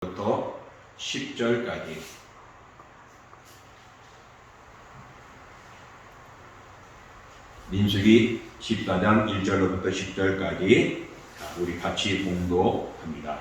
부터 10절까지 민수기 14장 1절로부터 10절까지 우리 같이 봉독합니다.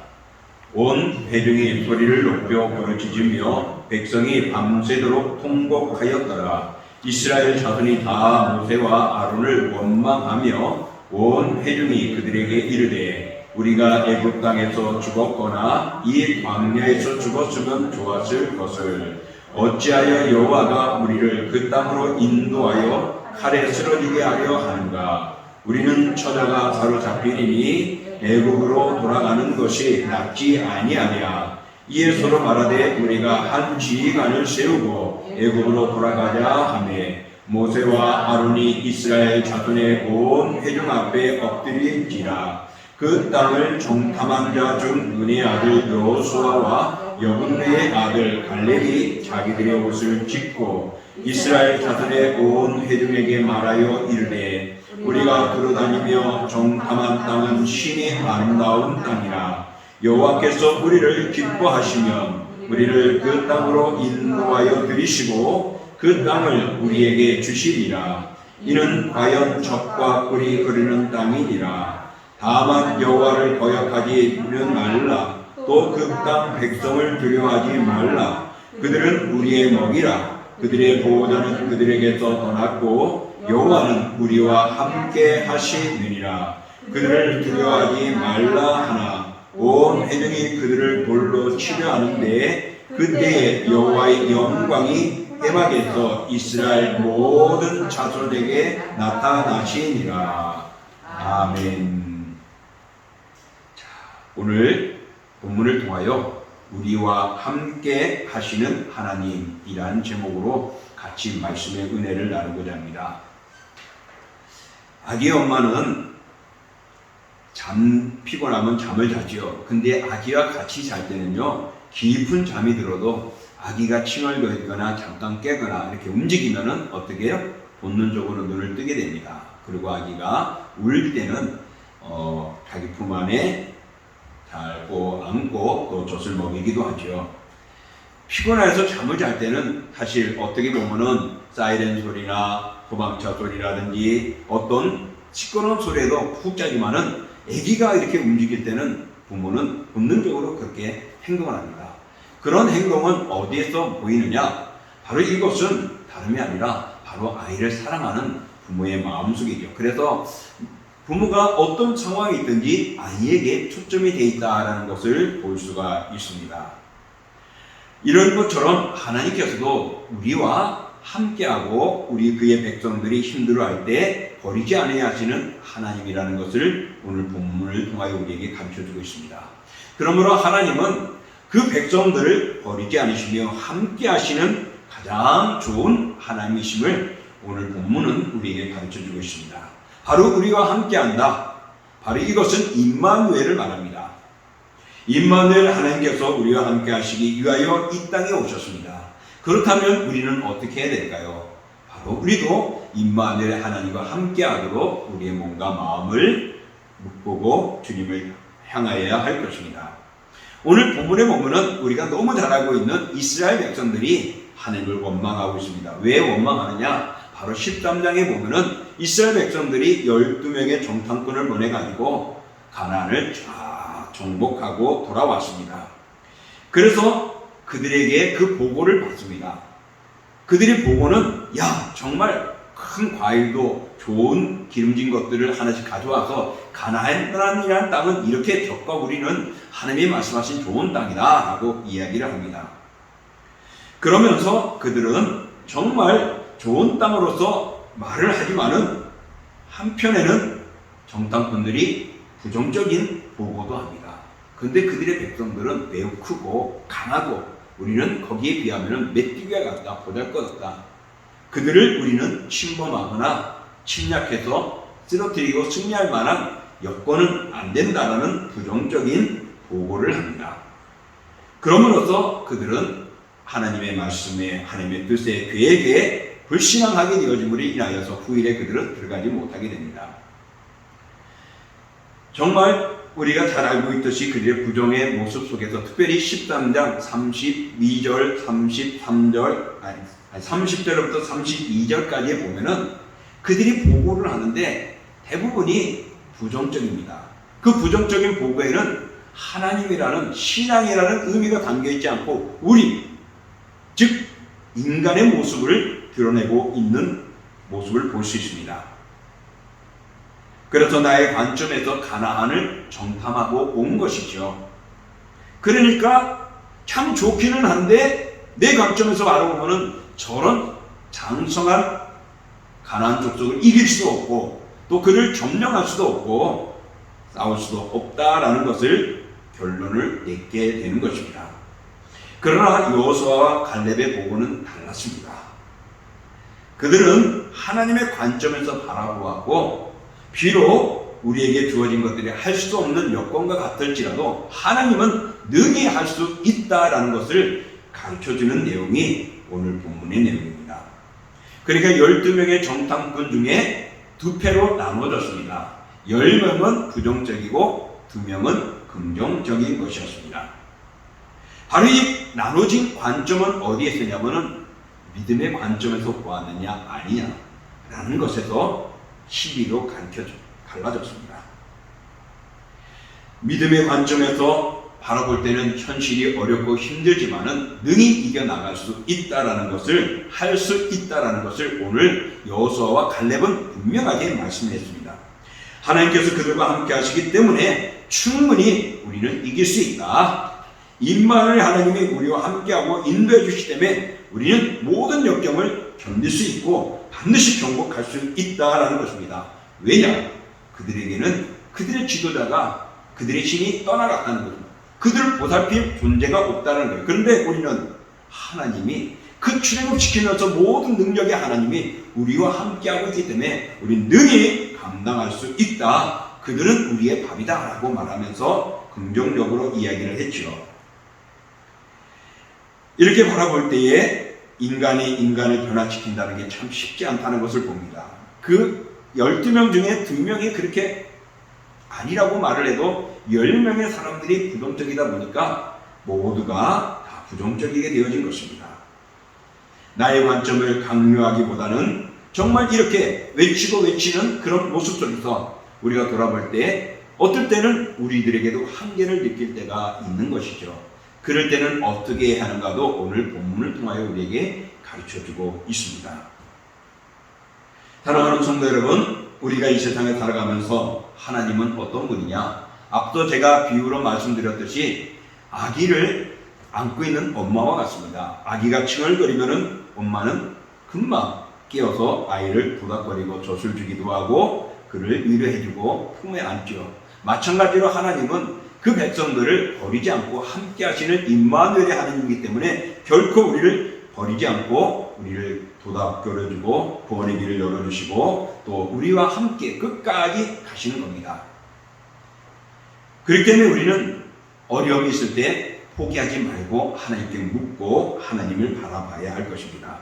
온 회중이 소리를 높여 부르짖으며 백성이 밤새도록 통곡하였더라. 이스라엘 자손이 다 모세와 아론을 원망하며 온 회중이 그들에게 이르되 우리가 애굽 땅에서 죽었거나 이 광야에서 죽었으면 좋았을 것을. 어찌하여 여호와가 우리를 그 땅으로 인도하여 칼에 쓰러지게 하려 하는가? 우리는 처자가 사로잡히리니 애굽으로 돌아가는 것이 낫지 아니하냐? 이에 서로 말하되 우리가 한 지휘관을 세우고 애굽으로 돌아가자 하매 모세와 아론이 이스라엘 자손의 온 회중 앞에 엎드린지라 그 땅을 정탐한 자 중 눈의 아들 여호수아와 여분의 아들 갈렙이 자기들의 옷을 찢고 이스라엘 자손의 온 회중에게 말하여 이르되 우리가 돌아다니며 정탐한 땅은 신이 아름다운 땅이라. 여호와께서 우리를 기뻐하시면 우리를 그 땅으로 인도하여 들이시고 그 땅을 우리에게 주시리라. 이는 과연 적과 꿀이 흐르는 땅이니라 다만 여호와를 거역하지는 말라. 또 그 땅 백성을 두려워하지 말라. 그들은 우리의 먹이라. 그들의 보호자는 그들에게서 떠났고 여호와는 우리와 함께 하시느니라. 그들을 두려워하지 말라 하나. 온 회중이 그들을 돌로 치려 하는데 그때에 여호와의 영광이 해막에서 이스라엘 모든 자손에게 나타나시니라. 아멘. 자, 오늘 본문을 통하여 우리와 함께 하시는 하나님이라는 제목으로 같이 말씀의 은혜를 나누고자 합니다. 아기의 엄마는 잠 피곤하면 잠을 자지요. 근데 아기와 같이 잘 때는요 깊은 잠이 들어도 아기가 칭얼거리거나 잠깐 깨거나 이렇게 움직이면은 어떻게 해요? 본능적으로 눈을 뜨게 됩니다. 그리고 아기가 울 때는 어, 자기 품 안에 잘고 안고 또 젖을 먹이기도 하죠. 피곤해서 잠을 잘 때는 사실 어떻게 보면은 사이렌 소리나 도망차 소리라든지 어떤 시끄러운 소리에도 푹 자지만은 아기가 이렇게 움직일 때는 부모는 본능적으로 그렇게 행동을 합니다. 그런 행동은 어디에서 보이느냐? 바로 이것은 다름이 아니라 바로 아이를 사랑하는 부모의 마음속이죠. 그래서 부모가 어떤 상황이 있든지 아이에게 초점이 돼 있다라는 것을 볼 수가 있습니다. 이런 것처럼 하나님께서도 우리와 함께하고 우리 그의 백성들이 힘들어할 때 버리지 않아야 하시는 하나님이라는 것을 오늘 본문을 통하여 우리에게 가르쳐 주고 있습니다. 그러므로 하나님은 그 백성들을 버리지 않으시며 함께 하시는 가장 좋은 하나님이심을 오늘 본문은 우리에게 가르쳐 주고 있습니다. 바로 우리와 함께 한다. 바로 이것은 임마누엘을 말합니다. 임마누엘 하나님께서 우리와 함께 하시기 위하여 이 땅에 오셨습니다. 그렇다면 우리는 어떻게 해야 될까요? 바로 우리도 임마누엘 하나님과 함께 하도록 우리의 몸과 마음을 묵보고 주님을 향하여야 할 것입니다. 오늘 본문에 보면은 우리가 너무 잘 알고 있는 이스라엘 백성들이 하나님을 원망하고 있습니다. 왜 원망하느냐? 바로 13장에 보면은 이스라엘 백성들이 12명의 정탐꾼을 보내가지고 가나안을 쫙 정복하고 돌아왔습니다. 그래서 그들에게 그 보고를 받습니다. 그들의 보고는 야 정말 큰 과일도 좋은 기름진 것들을 하나씩 가져와서 가나안이라는 땅은 이렇게 적과 우리는 하나님이 말씀하신 좋은 땅이다 라고 이야기를 합니다. 그러면서 그들은 정말 좋은 땅으로서 말을 하지만은 한편에는 정당꾼들이 부정적인 보고도 합니다. 근데 그들의 백성들은 매우 크고 강하고 우리는 거기에 비하면 메뚜기와 같다, 보잘것없다. 그들을 우리는 침범하거나 침략해서 쓰러뜨리고 승리할 만한 여건은 안 된다라는 부정적인 보고를 합니다. 그럼으로써 그들은 하나님의 말씀에 하나님의 뜻에 계획에 불신앙하게 되어짐으로 인하여서 후일에 그들은 들어가지 못하게 됩니다. 정말 우리가 잘 알고 있듯이 그들의 부정의 모습 속에서 특별히 13장 32절, 33절, 아니 30절부터 32절까지에 보면은 그들이 보고를 하는데 대부분이 부정적입니다. 그 부정적인 보고에는 하나님이라는 신앙이라는 의미가 담겨 있지 않고 우리 즉 인간의 모습을 드러내고 있는 모습을 볼 수 있습니다. 그래서 나의 관점에서 가나안을 정탐하고 온 것이죠. 그러니까 참 좋기는 한데 내 관점에서 바라보면은 저런 장성한 가나안 족속을 이길 수도 없고 또 그를 점령할 수도 없고 싸울 수도 없다라는 것을 결론을 내게 되는 것입니다. 그러나 여호수아와 갈렙의 보고는 달랐습니다. 그들은 하나님의 관점에서 바라보았고 비록 우리에게 주어진 것들이 할 수 없는 여건과 같을지라도 하나님은 능히 할 수 있다라는 것을 가르쳐 주는 내용이 오늘 본문의 내용입니다. 그러니까 12명의 정탐꾼 중에 두 패로 나눠졌습니다. 10명은 부정적이고 2명은 긍정적인 것이었습니다. 바로 이 나눠진 관점은 어디에 있었냐면은 믿음의 관점에서 보았느냐 아니냐 라는 것에서 시비로 가르쳐 갈라졌습니다. 믿음의 관점에서 바라볼 때는 현실이 어렵고 힘들지만은 능히 이겨나갈 수 있다라는 것을 할 수 있다라는 것을 오늘 여호수아와 갈렙은 분명하게 말씀했습니다. 하나님께서 그들과 함께 하시기 때문에 충분히 우리는 이길 수 있다. 임마누엘 하나님이 우리와 함께하고 인도해 주시기 때문에 우리는 모든 역경을 견딜 수 있고 반드시 경복할 수 있다라는 것입니다. 왜냐? 그들에게는 그들의 지도자가 그들의 신이 떠나갔다는 것입니다. 그들을 보살필 존재가 없다는 거예요. 그런데 우리는 하나님이 그 출애굽 시키면서 모든 능력의 하나님이 우리와 함께하고 있기 때문에 우리는 능히 감당할 수 있다. 그들은 우리의 밥이다라고 말하면서 긍정적으로 이야기를 했죠. 이렇게 바라볼 때에 인간이 인간을 변화시킨다는 게 참 쉽지 않다는 것을 봅니다. 그 12명 중에 2명이 그렇게 아니라고 말을 해도 10명의 사람들이 부정적이다 보니까 모두가 다 부정적이게 되어진 것입니다. 나의 관점을 강요하기보다는 정말 이렇게 외치고 외치는 그런 모습 속에서 우리가 돌아볼 때 어떨 때는 우리들에게도 한계를 느낄 때가 있는 것이죠. 그럴 때는 어떻게 하는가도 오늘 본문을 통하여 우리에게 가르쳐 주고 있습니다. 사랑하는 성도 여러분, 우리가 이 세상에 살아가면서 하나님은 어떤 분이냐? 앞서 제가 비유로 말씀드렸듯이 아기를 안고 있는 엄마와 같습니다. 아기가 칭얼거리면은 엄마는 금방 깨어서 아이를 도닥거리고 젖을 주기도 하고 그를 위로해주고 품에 안죠. 마찬가지로 하나님은 그 백성들을 버리지 않고 함께 하시는 임마누엘의 하나님이기 때문에 결코 우리를 버리지 않고 우리를 도닥거려주고 구원의 길을 열어주시고 또 우리와 함께 끝까지 가시는 겁니다. 그렇기 때문에 우리는 어려움이 있을 때 포기하지 말고 하나님께 묻고 하나님을 바라봐야 할 것입니다.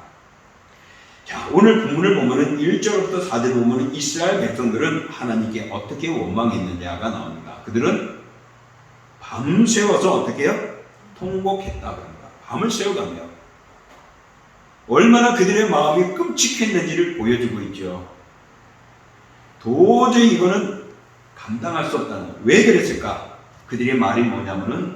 자, 오늘 본문을 보면은 1절부터 4절 보면은 이스라엘 백성들은 하나님께 어떻게 원망했느냐가 나옵니다. 그들은 밤새워서 어떻게 해요? 통곡했다 그럽니다. 밤을 새워가며 얼마나 그들의 마음이 끔찍했는지를 보여주고 있죠. 도저히 이거는 감당할 수 없다는 거예요. 왜 그랬을까? 그들의 말이 뭐냐면은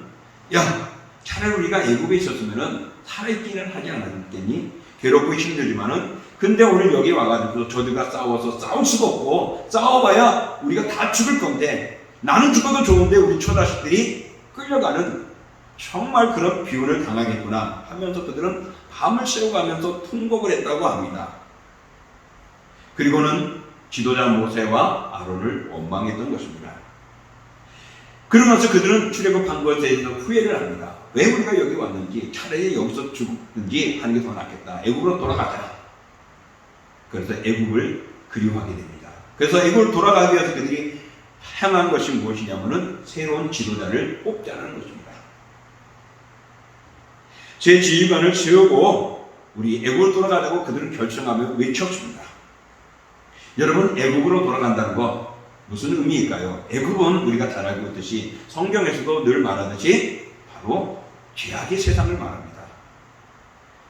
야 차라리 우리가 애국에 있었으면은 살아있기는 하지 않았겠니? 괴롭고 힘들지만은 근데 오늘 여기 와가지고 저들과 싸워서 싸울 수가 없고 싸워봐야 우리가 다 죽을 건데 나는 죽어도 좋은데 우리 초자식들이 끌려가는 정말 그런 비운을 당하겠구나 하면서 그들은 밤을 새워가면서 통곡을 했다고 합니다. 그리고는 지도자 모세와 아론을 원망했던 것입니다. 그러면서 그들은 출애굽한 것에 대해서 후회를 합니다. 왜 우리가 여기 왔는지 차라리 여기서 죽든지 하는 게 더 낫겠다. 애굽으로 돌아가자. 그래서 애굽을 그리워하게 됩니다. 그래서 애굽을 돌아가기 위해서 그들이 향한 것이 무엇이냐면은 새로운 지도자를 뽑자는 것입니다. 제 지휘관을 세우고 우리 애국으로 돌아가자고 그들은 결정하며 외쳤습니다. 여러분 애국으로 돌아간다는 거 무슨 의미일까요? 애굽은 우리가 잘 알고 있듯이 성경에서도 늘 말하듯이 바로 죄악의 세상을 말합니다.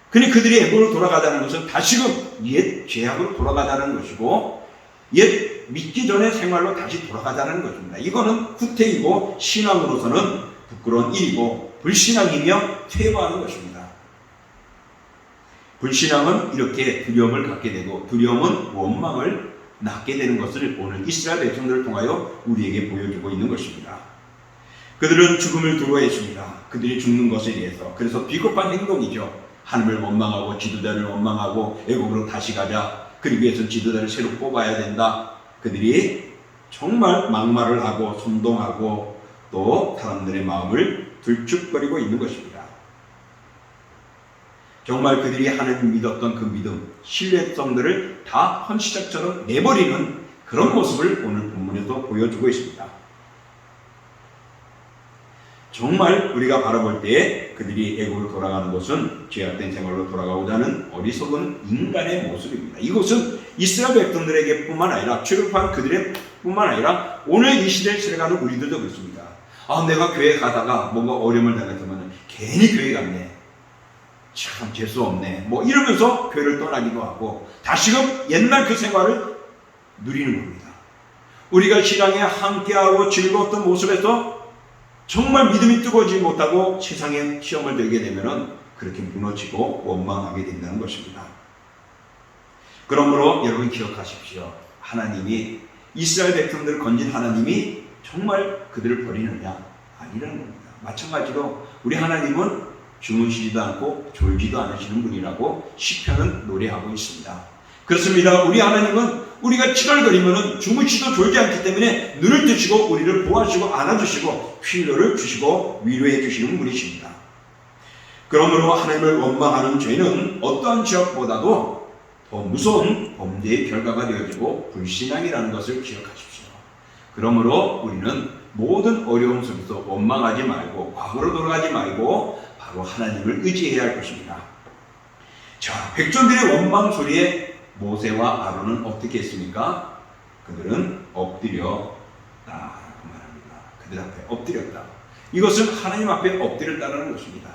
그니 그들이 애굽으로 돌아가자는 것은 다시금 옛 죄악으로 돌아가자는 것이고 옛 믿기 전의 생활로 다시 돌아가자는 것입니다. 이거는 후퇴이고 신앙으로서는 부끄러운 일이고 불신앙이며 퇴보하는 것입니다. 불신앙은 이렇게 두려움을 갖게 되고 두려움은 원망을 낳게 되는 것을 오늘 이스라엘 백성들을 통하여 우리에게 보여주고 있는 것입니다. 그들은 죽음을 두려워했습니다. 그들이 죽는 것에 대해서. 그래서 비겁한 행동이죠. 하늘을 원망하고 지도자를 원망하고 애국으로 다시 가자. 그러기 위해서 지도자를 새로 뽑아야 된다. 그들이 정말 막말을 하고 선동하고 또 사람들의 마음을 들쭉거리고 있는 것입니다. 정말 그들이 하나님 믿었던 그 믿음, 신뢰성들을 다 헌시작처럼 내버리는 그런 모습을 오늘 본문에서 보여주고 있습니다. 정말 우리가 바라볼 때 그들이 애국을 돌아가는 것은 죄악된 생활로 돌아가고자 하는 어리석은 인간의 모습입니다. 이것은 이스라엘 백성들에게 뿐만 아니라 출입한 그들의 뿐만 아니라 오늘 이 시대를 살아가는 우리들도 그렇습니다. 아, 내가 교회 가다가 뭔가 어려움을 당했으면 괜히 교회 갔네. 참 재수 없네. 뭐 이러면서 교회를 떠나기도 하고 다시금 옛날 그 생활을 누리는 겁니다. 우리가 신앙에 함께하고 즐거웠던 모습에서 정말 믿음이 뜨거워지지 못하고 세상에 시험을 들게 되면은 그렇게 무너지고 원망하게 된다는 것입니다. 그러므로 여러분 기억하십시오. 하나님이 이스라엘 백성들을 건진 하나님이 정말 그들을 버리느냐? 아니라는 겁니다. 마찬가지로 우리 하나님은 주무시지도 않고 졸지도 않으시는 분이라고 시편은 노래하고 있습니다. 그렇습니다. 우리 하나님은 우리가 찌갈거리면 주무시도 졸지 않기 때문에 눈을 뜨시고 우리를 보호하시고 안아주시고 필요를 주시고 위로해 주시는 분이십니다. 그러므로 하나님을 원망하는 죄는 어떠한 지역보다도 더 무서운 범죄의 결과가 되어지고 불신앙이라는 것을 기억하십시오. 그러므로 우리는 모든 어려움 속에서 원망하지 말고 과거로 돌아가지 말고 바로 하나님을 의지해야 할 것입니다. 자, 백성들의 원망 소리에 모세와 아론은 어떻게 했습니까? 그들은 엎드렸다라고 말합니다. 그들 앞에 엎드렸다. 이것은 하나님 앞에 엎드렸다는 것입니다.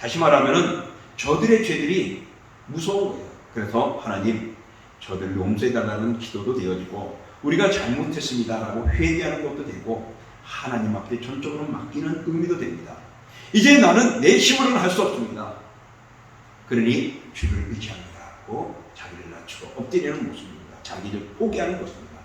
다시 말하면은 저들의 죄들이 무서운 거예요. 그래서 하나님 저들 용서해달라는 기도도 되어지고 우리가 잘못했습니다라고 회개하는 것도 되고 하나님 앞에 전적으로 맡기는 의미도 됩니다. 이제 나는 내 힘으로는 할 수 없습니다. 그러니 주를 의지합니다고 낮추고 엎드리는 모습입니다. 자기를 포기하는 것입니다.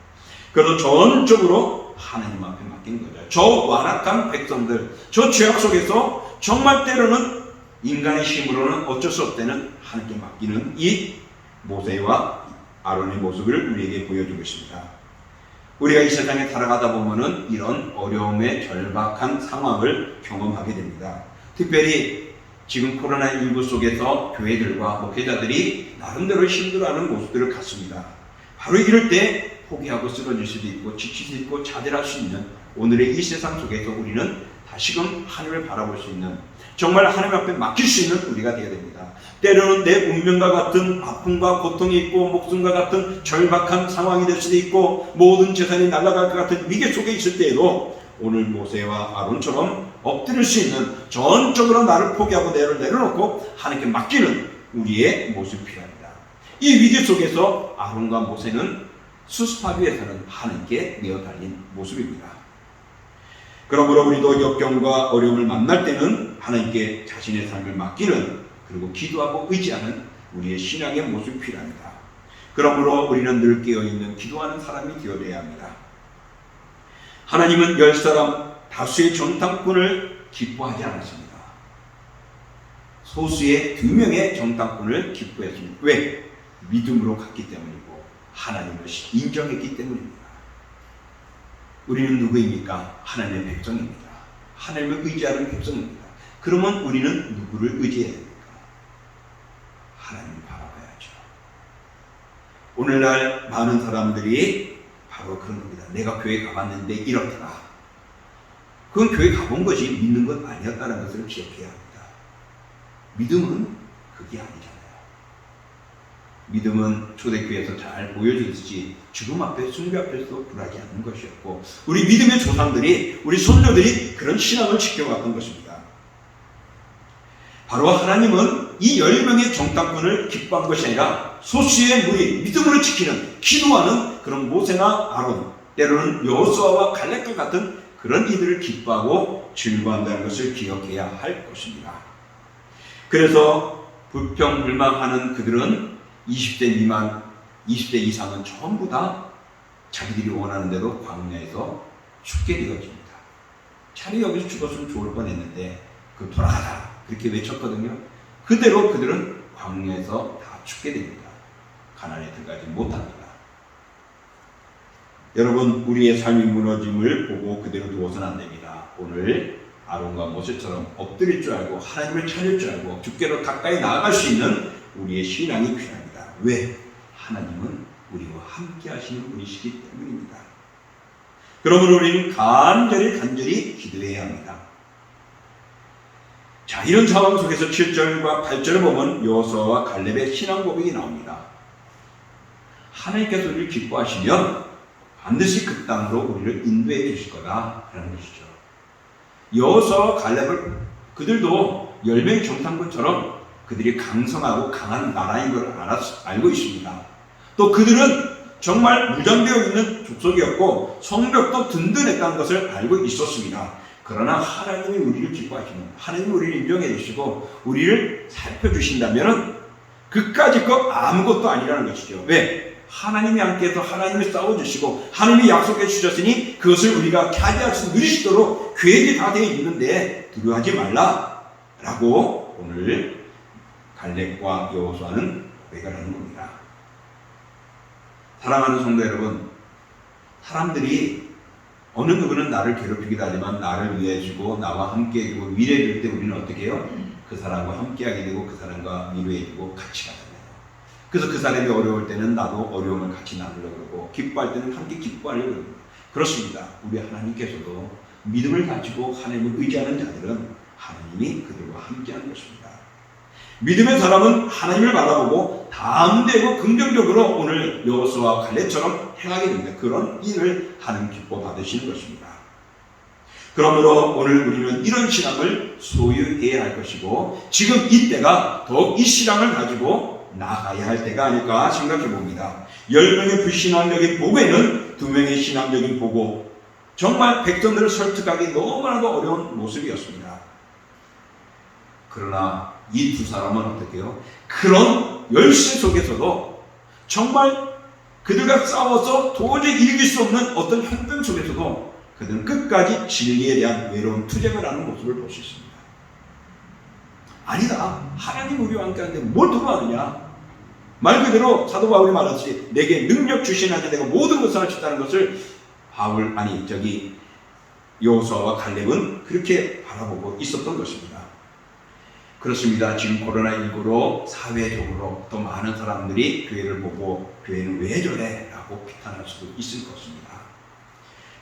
그래서 전적으로 하나님 앞에 맡긴 거죠. 저 완악한 백성들, 저 죄악 속에서 정말 때로는 인간의 힘으로는 어쩔 수 없다는 하나님께 맡기는 이 모세와 아론의 모습을 우리에게 보여주고 있습니다. 우리가 이 세상에 살아가다 보면은 이런 어려움의 절박한 상황을 경험하게 됩니다. 특별히 지금 코로나19 속에서 교회들과 목회자들이 나름대로 힘들어하는 모습들을 갖습니다. 바로 이럴 때 포기하고 쓰러질 수도 있고 지칠 수 있고 자결할 수 있는 오늘의 이 세상 속에서 우리는 다시금 하늘을 바라볼 수 있는 정말 하늘 앞에 맡길 수 있는 우리가 되어야 됩니다. 때로는 내 운명과 같은 아픔과 고통이 있고 목숨과 같은 절박한 상황이 될 수도 있고 모든 재산이 날아갈 것 같은 위기 속에 있을 때에도 오늘 모세와 아론처럼 엎드릴 수 있는 전적으로 나를 포기하고 내를 내려놓고 하나님께 맡기는 우리의 모습이 필요합니다. 이 위기 속에서 아론과 모세는 수습하기 위해서는 하나님께 내어 달린 모습입니다. 그러므로 우리도 역경과 어려움을 만날 때는 하나님께 자신의 삶을 맡기는 그리고 기도하고 의지하는 우리의 신앙의 모습이 필요합니다. 그러므로 우리는 늘 깨어있는 기도하는 사람이 되어야 합니다. 하나님은 열 사람 다수의 정탐꾼을 기뻐하지 않았습니다. 소수의 두 명의 정탐꾼을 기뻐했습니다. 왜? 믿음으로 갔기 때문이고 하나님을 인정했기 때문입니다. 우리는 누구입니까? 하나님의 백성입니다. 하나님을 의지하는 백성입니다. 그러면 우리는 누구를 의지해야 됩니까? 하나님을 바라봐야죠. 오늘날 많은 사람들이 바로 그런 겁니다. 내가 교회 가봤는데 이렇더라. 그건 교회 가본 것이 믿는 것 아니었다는 것을 기억해야 합니다. 믿음은 그게 아니잖아요. 믿음은 초대교회에서 잘 보여주듯이 죽음 앞에 순교 앞에서 굴하지 않는 것이었고 우리 믿음의 조상들이 우리 손녀들이 그런 신앙을 지켜왔던 것입니다. 바로 하나님은 이열 명의 정탐꾼을 기뻐한 것이 아니라 소수의 무리 믿음으로 지키는 기도하는 그런 모세나 아론 때로는 여호수아와 갈렙과 같은 그런 이들을 기뻐하고 즐거워한다는 것을 기억해야 할 것입니다. 그래서 불평불만하는 그들은 20대 미만, 20대 이상은 전부 다 자기들이 원하는 대로 광야에서 죽게 되어집니다. 차라리 여기서 죽었으면 좋을 뻔했는데 그 돌아가자 그렇게 외쳤거든요. 그대로 그들은 광야에서 다 죽게 됩니다. 가난에 들어가지 못합니다. 여러분 우리의 삶이 무너짐을 보고 그대로 두어서는 안 됩니다. 오늘 아론과 모세처럼 엎드릴 줄 알고 하나님을 찾을 줄 알고 주께로 가까이 나아갈 수 있는 우리의 신앙이 필요합니다. 왜? 하나님은 우리와 함께 하시는 분이시기 때문입니다. 그러므로 우리는 간절히 간절히 기도해야 합니다. 자, 이런 상황 속에서 7절과 8절을 보면 여호수아와 갈렙의 신앙 고백이 나옵니다. 하나님께서 우리를 기뻐하시면 반드시 그 땅으로 우리를 인도해 주실 거다라는 것이죠. 여호수아와 갈렙을 그들도 열명의 정탐꾼처럼 그들이 강성하고 강한 나라인 걸 알았, 알고 있습니다. 또 그들은 정말 무장되어 있는 족속이었고 성벽도 든든했다는 것을 알고 있었습니다. 그러나 하나님이 우리를 기뻐하시면 하나님이 우리를 인정해 주시고 우리를 살펴주신다면 그까짓 것 아무것도 아니라는 것이죠. 왜? 하나님이 함께해서 하나님이 싸워주시고 하나님이 약속해 주셨으니 그것을 우리가 차지할 수 누리시도록 계획이 다 되어 있는데 두려워하지 말라라고 오늘 갈렙과 여호수아는 하는 겁니다. 사랑하는 성도 여러분, 사람들이 어느 누구는 나를 괴롭히기도 하지만 나를 위해 주고 나와 함께 해주고 위로해 줄 때 우리는 어떻게 해요? 그 사람과 함께하게 되고 그 사람과 위로해 주고 같이 가잖아요. 그래서 그 사람이 어려울 때는 나도 어려움을 같이 나누려고 그러고 기뻐할 때는 함께 기뻐하려고 그러고 그렇습니다. 우리 하나님께서도 믿음을 가지고 하나님을 의지하는 자들은 하나님이 그들과 함께하는 것입니다. 믿음의 사람은 하나님을 바라보고 다음되고 긍정적으로 오늘 여호수와 갈렙처럼 행하게 됩니다. 그런 일을 하나님 기뻐 받으시는 것입니다. 그러므로 오늘 우리는 이런 신앙을 소유해야 할 것이고 지금 이때가 더욱 이 신앙을 가지고 나아가야 할 때가 아닐까 생각해 봅니다. 열 명의 불신앙적인 보고에는 두 명의 신앙적인 보고 정말 백성들을 설득하기 너무나도 어려운 모습이었습니다. 그러나 이 두 사람은 어떻게 해요? 그런 열쇠 속에서도 정말 그들과 싸워서 도저히 이길 수 없는 어떤 형편 속에서도 그들은 끝까지 진리에 대한 외로운 투쟁을 하는 모습을 볼 수 있습니다. 아니다. 하나님 우리와 함께 하는데 뭘 도망하느냐? 말 그대로 사도 바울이 말하듯이 내게 능력 주신 하자 내가 모든 것을 할 수 있다는 것을 바울 아니 저기 여호수아와 갈렙은 그렇게 바라보고 있었던 것입니다. 그렇습니다. 지금 코로나19로 사회적으로 또 많은 사람들이 교회를 보고 교회는 왜 저래? 라고 비판할 수도 있을 것입니다.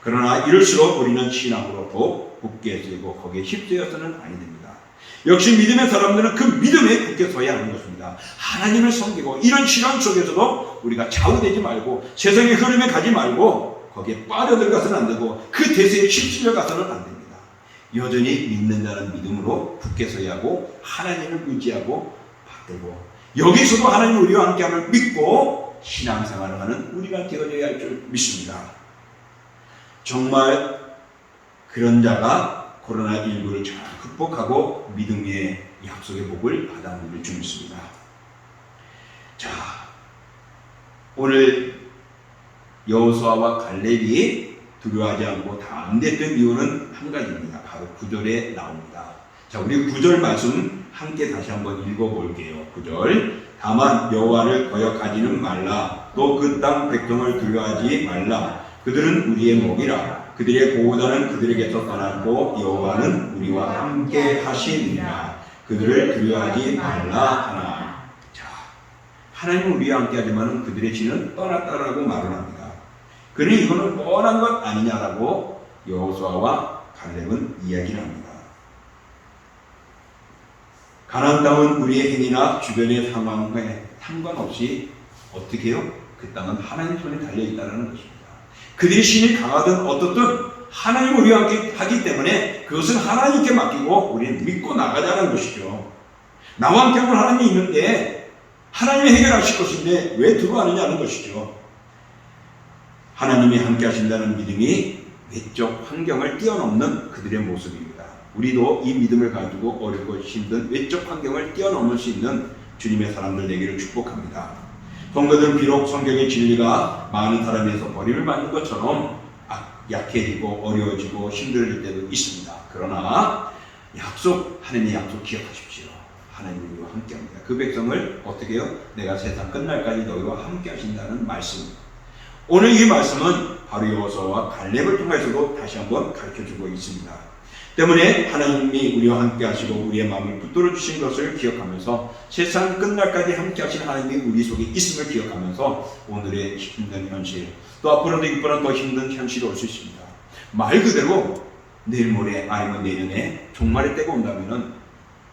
그러나 이럴수록 우리는 신앙으로 더 굳게 서고 거기에 휩쓰여서는 아니 됩니다. 역시 믿음의 사람들은 그 믿음에 굳게 서야 하는 것입니다. 하나님을 섬기고 이런 신앙 속에서도 우리가 좌우되지 말고 세상의 흐름에 가지 말고 거기에 빠져들어가서는 안 되고 그 대세에 휩쓸려 가서는 안 됩니다. 여전히 믿는 자는 믿음으로 굳게 서야 하고 하나님을 의지하고 받들고 여기서도 하나님 우리와 함께함을 믿고 신앙생활을 하는 우리가 되어져야 할 줄 믿습니다. 정말 그런 자가 코로나19를 잘 극복하고 믿음의 약속의 복을 받아들일 줄 믿습니다. 자, 오늘 여호수아와 갈렙이 두려워하지 않고 담대했던 이유는 한 가지입니다. 바로 구절에 나옵니다. 자, 우리 구절 말씀 함께 다시 한번 읽어볼게요. 구절. 다만 여호와를 거역하지는 말라. 또 그 땅 백성을 두려워하지 말라. 그들은 우리의 목이라. 그들의 보호자는 그들에게서 떠났고 여호와는 우리와 함께 하시니라. 그들을 두려워하지 말라 하나. 자, 하나님은 우리와 함께 하지만 그들의 진은 떠났다라고 말을 합니다. 그러니 이거는 뻔한 것 아니냐라고 여호수아와 갈렙은 이야기를 합니다. 가나안 땅은 우리의 행위나 주변의 상황에 상관없이 어떻게 해요? 그 땅은 하나님 손에 달려 있다는 것입니다. 그들이 신이 강하든 어떻든 하나님 우리와 함께 하기 때문에 그것은 하나님께 맡기고 우리는 믿고 나가자는 것이죠. 나와 함께 하는 하나님이 있는데 하나님이 해결하실 것인데 왜 들어가느냐는 것이죠. 하나님이 함께 하신다는 믿음이 외적 환경을 뛰어넘는 그들의 모습입니다. 우리도 이 믿음을 가지고 어렵고 힘든 외적 환경을 뛰어넘을 수 있는 주님의 사람들 되기를 축복합니다. 성도들은 비록 성경의 진리가 많은 사람에서 버림을 받는 것처럼 악- 약해지고 어려워지고 힘들어질 때도 있습니다. 그러나 약속, 하나님의 약속 기억하십시오. 하나님이 우리와 함께 합니다. 그 백성을 어떻게 해요? 내가 세상 끝날까지 너희와 함께 하신다는 말씀. 오늘 이 말씀은 바로 여호수아와 갈렙을 통해서도 다시 한번 가르쳐 주고 있습니다. 때문에 하나님이 우리와 함께 하시고 우리의 마음을 붙들어 주신 것을 기억하면서 세상 끝날까지 함께 하신 하나님이 우리 속에 있음을 기억하면서 오늘의 힘든 현실 또 앞으로도 이보다 더 힘든 현실이 올 수 있습니다. 말 그대로 내일 모레 아니면 내년에 종말의 때가 온다면은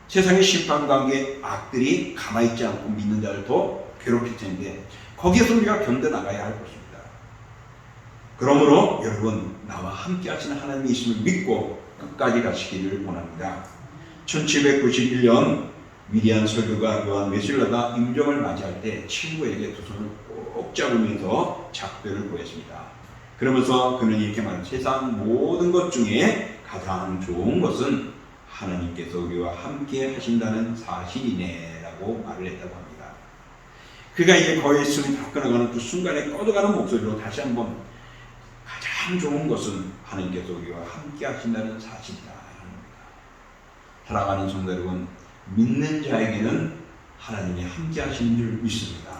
세상의 심판 관계 악들이 가만히 있지 않고 믿는 자를 더 괴롭힐 텐데 거기에서 우리가 견뎌 나가야 할 것입니다. 그러므로 여러분 나와 함께 하시는 하나님이 있음을 믿고 끝까지 가시기를 원합니다. 1791년 위대한 설교가 요한 웨슬러가 임종을 맞이할 때 친구에게 두 손을 꼭 잡으면서 작별을 보였습니다. 그러면서 그는 이렇게 말합 세상 모든 것 중에 가장 좋은 것은 하나님께서 우리와 함께 하신다는 사실이네 라고 말을 했다고 합니다. 그가 이제 거의 숨이 다 끊어가는 그 순간에 꺼져가는 목소리로 다시 한번 가장 좋은 것은 하나님께서 우리와 함께 하신다는 사실이다. 사랑하는 성도 여러분, 믿는 자에게는 하나님이 함께 하시는 줄 믿습니다.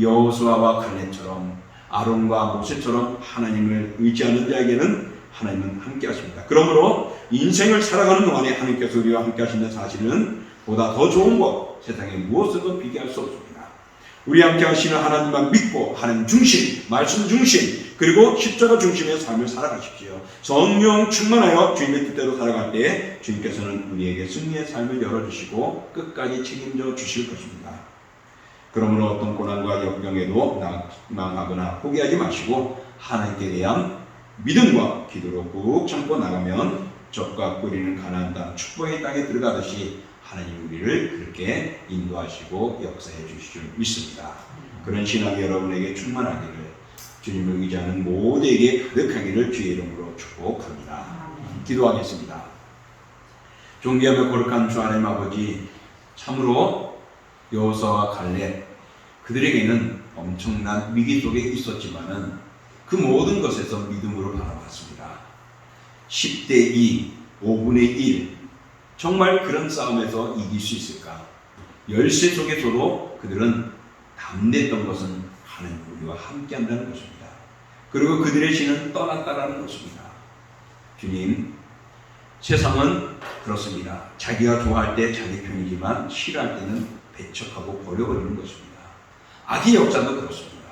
여호수아와 갈렙처럼 아론과 모세처럼 하나님을 의지하는 자에게는 하나님은 함께 하십니다. 그러므로 인생을 살아가는 동안에 하나님께서 우리와 함께 하시는 사실은 보다 더 좋은 것 세상에 무엇에도 비교할 수 없습니다. 우리 함께 하시는 하나님만 믿고 하나님 중심, 말씀 중심, 그리고 십자가 중심의 삶을 살아가십시오. 성령 충만하여 주님의 뜻대로 살아갈 때 주님께서는 우리에게 승리의 삶을 열어주시고 끝까지 책임져 주실 것입니다. 그러므로 어떤 고난과 역경에도 낙망하거나 포기하지 마시고 하나님께 대한 믿음과 기도로 꾹 참고 나가면 적과 꿀이는 가나안 땅 축복의 땅에 들어가듯이 하나님 우리를 그렇게 인도하시고 역사해 주실 줄 믿습니다. 그런 신앙이 여러분에게 충만하기를 주님을 의지하는 모두에게 가득하기를 주의 이름으로 축복합니다. 기도하겠습니다. 존귀하며 거룩한 주 하나님 아버지 참으로 여호수아와 갈렙 그들에게는 엄청난 위기 속에 있었지만은 그 모든 것에서 믿음으로 바라봤습니다. 10대 2, 5분의 1 정말 그런 싸움에서 이길 수 있을까? 열세 속에서도 그들은 담대했던 것은 하나님 우리와 함께 한다는 것입니다. 그리고 그들의 신은 떠났다라는 것입니다. 주님, 세상은 그렇습니다. 자기가 좋아할 때 자기 편이지만 싫어할 때는 배척하고 버려버리는 것입니다. 악의 역사도 그렇습니다.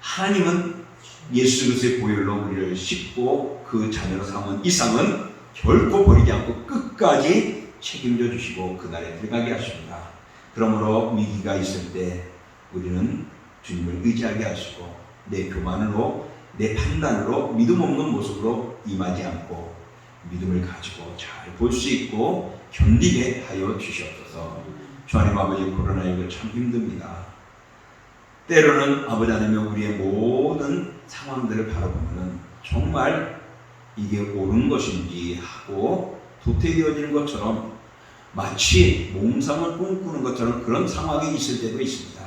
하나님은 예수 그리스도의 보혈로 우리를 씻고 그 자녀로 삼은 이상은 결코 버리지 않고 끝까지 책임져 주시고 그날에 들어가게 하십니다. 그러므로 위기가 있을 때 우리는 주님을 의지하게 하시고 내 교만으로 내 판단으로 믿음 없는 모습으로 임하지 않고 믿음을 가지고 잘 볼 수 있고 견디게 하여 주시옵소서. 주하님 아버지 코로나19 참 힘듭니다. 때로는 아버지 하나님 우리의 모든 상황들을 바라보면 정말 이게 옳은 것인지 하고 도태되어지는 것처럼 마치 몸상을 꿈꾸는 것처럼 그런 상황이 있을 때도 있습니다.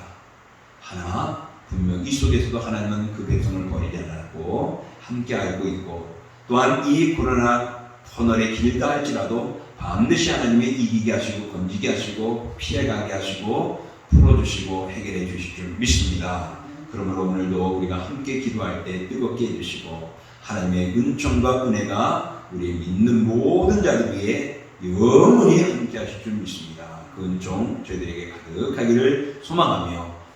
하나 분명 이 속에서도 하나님은 그 백성을 버리지 않았고 함께 알고 있고 또한 이 코로나 터널의 길다 할지라도 반드시 하나님이 이기게 하시고 건지게 하시고 피해가게 하시고 풀어주시고 해결해 주실 줄 믿습니다. 그러므로 오늘도 우리가 함께 기도할 때 뜨겁게 해주시고 하나님의 은총과 은혜가 우리 믿는 모든 자들 위해 영원히 함께 하실 줄 믿습니다. 그 은총 저희들에게 가득하기를 소망하며